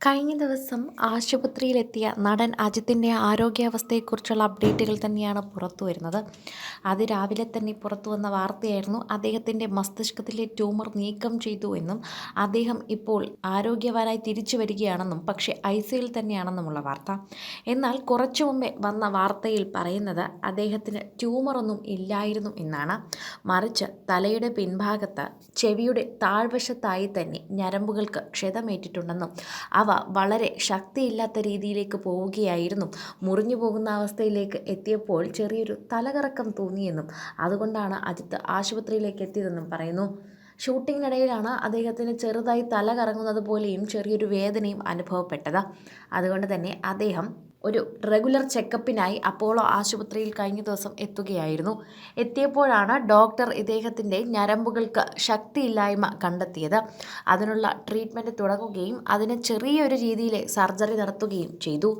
കഴിഞ്ഞ ദിവസം ആശുപത്രിയിലെത്തിയ നടൻ അജിത്തിന്റെ ആരോഗ്യാവസ്ഥയെക്കുറിച്ചുള്ള അപ്ഡേറ്റുകൾ തന്നെയാണ് പുറത്തു വരുന്നത് അതിരാവിലെ തന്നെ പുറത്തു വന്ന വാർത്തയായിരുന്നു. അദ്ദേഹത്തിന്റെ മസ്തിഷ്കത്തിലെ ട്യൂമർ നീക്കം ചെയ്തു എന്നും അദ്ദേഹം ഇപ്പോൾ ആരോഗ്യവാനായി തിരിച്ചു വരികയാണെന്നും പക്ഷേ ഐ സിയിൽ തന്നെയാണെന്നുമുള്ള വാർത്ത. എന്നാൽ കുറച്ചു മുമ്പേ വന്ന വാർത്തയിൽ പറയുന്നത് അദ്ദേഹത്തിന് ട്യൂമറൊന്നും ഇല്ലായിരുന്നു എന്നാണ്. മറിച്ച് തലയുടെ പിൻഭാഗത്ത് ചെവിയുടെ താഴ്വശത്തായി തന്നെ ഞരമ്പുകൾക്ക് ക്ഷതമേറ്റിട്ടുണ്ടെന്നും അവ വളരെ ശക്തിയില്ലാത്ത രീതിയിലേക്ക് പോവുകയായിരുന്നു. മുറിഞ്ഞു പോകുന്ന അവസ്ഥയിലേക്ക് എത്തിയപ്പോൾ ചെറിയൊരു തലകറക്കം തോന്നിയെന്നും അതുകൊണ്ടാണ് അജിത്ത് ആശുപത്രിയിലേക്ക് എത്തിയതെന്നും പറയുന്നു. ഷൂട്ടിങ്ങിനിടയിലാണ് അദ്ദേഹത്തിന് ചെറുതായി തല കറങ്ങുന്നത് പോലെയും ചെറിയൊരു വേദനയും അനുഭവപ്പെട്ടത്. അതുകൊണ്ട് തന്നെ അദ്ദേഹം ഒരു റെഗുലർ ചെക്കപ്പിനായി അപ്പോളോ ആശുപത്രിയിൽ കഴിഞ്ഞ ദിവസം എത്തുകയായിരുന്നു. എത്തിയപ്പോഴാണ് ഡോക്ടർ ഇദ്ദേഹത്തിന്റെ ഞരമ്പുകൾക്ക് ശക്തിയില്ലായ്മ കണ്ടെത്തിയത്. അതിനുള്ള ട്രീറ്റ്മെന്റ് തുടങ്ങുകയും അതിന് ചെറിയൊരു രീതിയിൽ സർജറി നടത്തുകയും ചെയ്തു.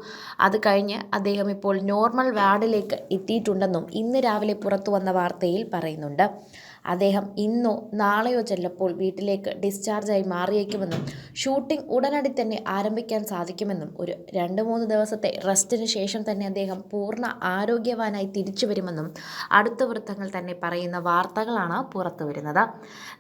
അത് കഴിഞ്ഞ് അദ്ദേഹം ഇപ്പോൾ നോർമൽ വാർഡിലേക്ക് എത്തിയിട്ടുണ്ടെന്നും ഇന്ന് രാവിലെ പുറത്തു വന്ന വാർത്തയിൽ പറയുന്നുണ്ട്. അദ്ദേഹം ഇന്നോ നാളെയോ ചെല്ലപ്പോൾ വീട്ടിലേക്ക് ഡിസ്ചാർജായി മാറിയേക്കുമെന്നും ഷൂട്ടിംഗ് ഉടനടി തന്നെ ആരംഭിക്കാൻ സാധിക്കുമെന്നും ഒരു രണ്ട് മൂന്ന് ദിവസത്തെ റെസ്റ്റിന് ശേഷം തന്നെ അദ്ദേഹം പൂർണ ആരോഗ്യവാനായി തിരിച്ചു വരുമെന്നും അടുത്ത വൃത്തങ്ങൾ തന്നെ പറയുന്ന വാർത്തകളാണ് പുറത്തു വരുന്നത്.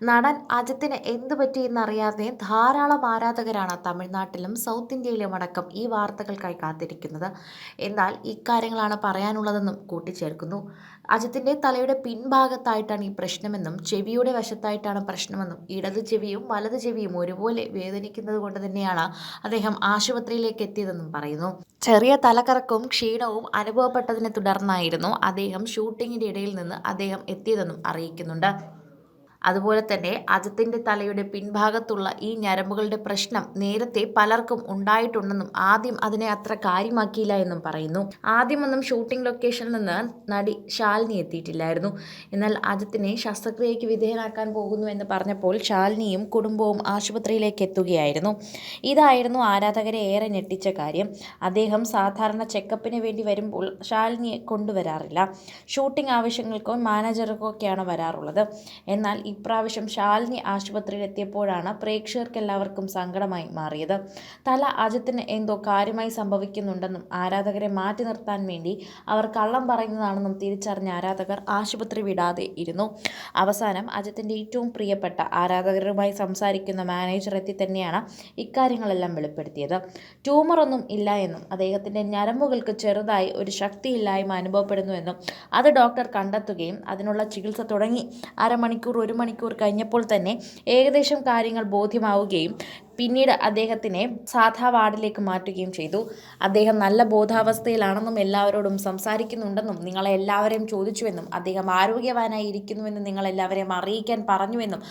നടൻ അജിത്തിന് എന്തു പറ്റിയെന്നറിയാതെ ധാരാളം ആരാധകരാണ് തമിഴ്നാട്ടിലും സൗത്ത് ഇന്ത്യയിലും അടക്കം ഈ വാർത്തകൾക്കായി കാത്തിരിക്കുന്നത്. എന്നാൽ ഇക്കാര്യങ്ങളാണ് പറയാനുള്ളതെന്നും കൂട്ടിച്ചേർക്കുന്നു. അജിത്തിന്റെ തലയുടെ പിൻഭാഗത്തായിട്ടാണ് ഈ പ്രശ്നമെന്നും ചെവിയുടെ വശത്തായിട്ടാണ് പ്രശ്നമെന്നും ഇടത് ചെവിയും വലത് ചെവിയും ഒരുപോലെ വേദനിക്കുന്നത് കൊണ്ട് തന്നെയാണ് അദ്ദേഹം ആശുപത്രിയിലേക്ക് എത്തിയതെന്നും പറയുന്നു. ചെറിയ തലക്കറക്കവും ക്ഷീണവും അനുഭവപ്പെട്ടതിനെ തുടർന്നായിരുന്നു അദ്ദേഹം ഷൂട്ടിങ്ങിന്റെ ഇടയിൽ നിന്ന് അദ്ദേഹം എത്തിയതെന്നും അറിയിക്കുന്നുണ്ട്. അതുപോലെ തന്നെ അജിത്തിന്റെ തലയുടെ പിൻഭാഗത്തുള്ള ഈ ഞരമ്പുകളുടെ പ്രശ്നം നേരത്തെ പലർക്കും ഉണ്ടായിട്ടുണ്ടെന്നും ആദ്യം അതിനെ അത്ര കാര്യമാക്കിയില്ല എന്നും പറയുന്നു. ആദ്യമൊന്നും ഷൂട്ടിംഗ് ലൊക്കേഷനിൽ നിന്ന് നടി ശാലിനി എത്തിയിട്ടില്ലായിരുന്നു. എന്നാൽ അജിത്തിനെ ശസ്ത്രക്രിയയ്ക്ക് വിധേയനാക്കാൻ പോകുന്നു എന്ന് പറഞ്ഞപ്പോൾ ശാലിനിയും കുടുംബവും ആശുപത്രിയിലേക്ക് എത്തുകയായിരുന്നു. ഇതായിരുന്നു ആരാധകരെ ഏറെ ഞെട്ടിച്ച കാര്യം. അദ്ദേഹം സാധാരണ ചെക്കപ്പിന് വേണ്ടി വരുമ്പോൾ ശാലിനിയെ കൊണ്ടുവരാറില്ല. ഷൂട്ടിംഗ് ആവശ്യങ്ങൾക്കോ മാനേജർക്കോ ഒക്കെയാണ് വരാറുള്ളത്. എന്നാൽ ഇപ്രാവശ്യം ശാലിനി ആശുപത്രിയിൽ എത്തിയപ്പോഴാണ് പ്രേക്ഷകർക്കെല്ലാവർക്കും സങ്കടമായി മാറിയത്. തല അജിത്തിന് എന്തോ കാര്യമായി സംഭവിക്കുന്നുണ്ടെന്നും ആരാധകരെ മാറ്റി നിർത്താൻ വേണ്ടി അവർ കള്ളം പറയുന്നതാണെന്നും തിരിച്ചറിഞ്ഞ ആരാധകർ ആശുപത്രി വിടാതെ ഇരുന്നു. അവസാനം അജിത്തിന്റെ ഏറ്റവും പ്രിയപ്പെട്ട ആരാധകരുമായി സംസാരിക്കുന്ന മാനേജർ എത്തി തന്നെയാണ് ഇക്കാര്യങ്ങളെല്ലാം വെളിപ്പെടുത്തിയത്. ട്യൂമറൊന്നും ഇല്ല എന്നും അദ്ദേഹത്തിന്റെ ഞരമ്പുകൾക്ക് ചെറുതായി ഒരു ശക്തിയില്ലായ്മ അനുഭവപ്പെടുന്നുവെന്നും അത് ഡോക്ടർ കണ്ടെത്തുകയും അതിനുള്ള ചികിത്സ തുടങ്ങി. അരമണിക്കൂർ ഒരു മണിക്കൂർ കഴിഞ്ഞപ്പോൾ തന്നെ ഏകദേശം കാര്യങ്ങൾ ബോധ്യമാവുകയും പിന്നീട് അദ്ദേഹത്തിനെ സാധാ വാർഡിലേക്ക് മാറ്റുകയും ചെയ്തു. അദ്ദേഹം നല്ല ബോധാവസ്ഥയിലാണെന്നും എല്ലാവരോടും സംസാരിക്കുന്നുണ്ടെന്നും നിങ്ങളെ എല്ലാവരെയും ചോദിച്ചുവെന്നും അദ്ദേഹം ആരോഗ്യവാനായി ഇരിക്കുന്നുവെന്നും നിങ്ങളെല്ലാവരെയും അറിയിക്കാൻ പറഞ്ഞുവെന്നും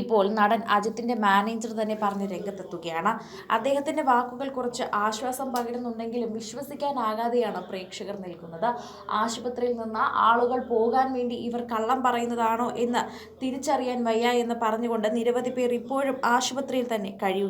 ഇപ്പോൾ നടൻ അജിത്തിന്റെ മാനേജർ തന്നെ പറഞ്ഞ് രംഗത്തെത്തുകയാണ്. അദ്ദേഹത്തിന്റെ വാക്കുകൾ കുറച്ച് ആശ്വാസം പകരുന്നുണ്ടെങ്കിലും വിശ്വസിക്കാനാകാതെയാണ് പ്രേക്ഷകർ നിൽക്കുന്നത്. ആശുപത്രിയിൽ നിന്ന് ആളുകൾ പോകാൻ വേണ്ടി ഇവർ കള്ളം പറയുന്നതാണോ എന്ന് തിരിച്ചറിയാൻ വയ്യ എന്ന് പറഞ്ഞുകൊണ്ട് നിരവധി പേർ ഇപ്പോഴും ആശുപത്രിയിൽ തന്നെ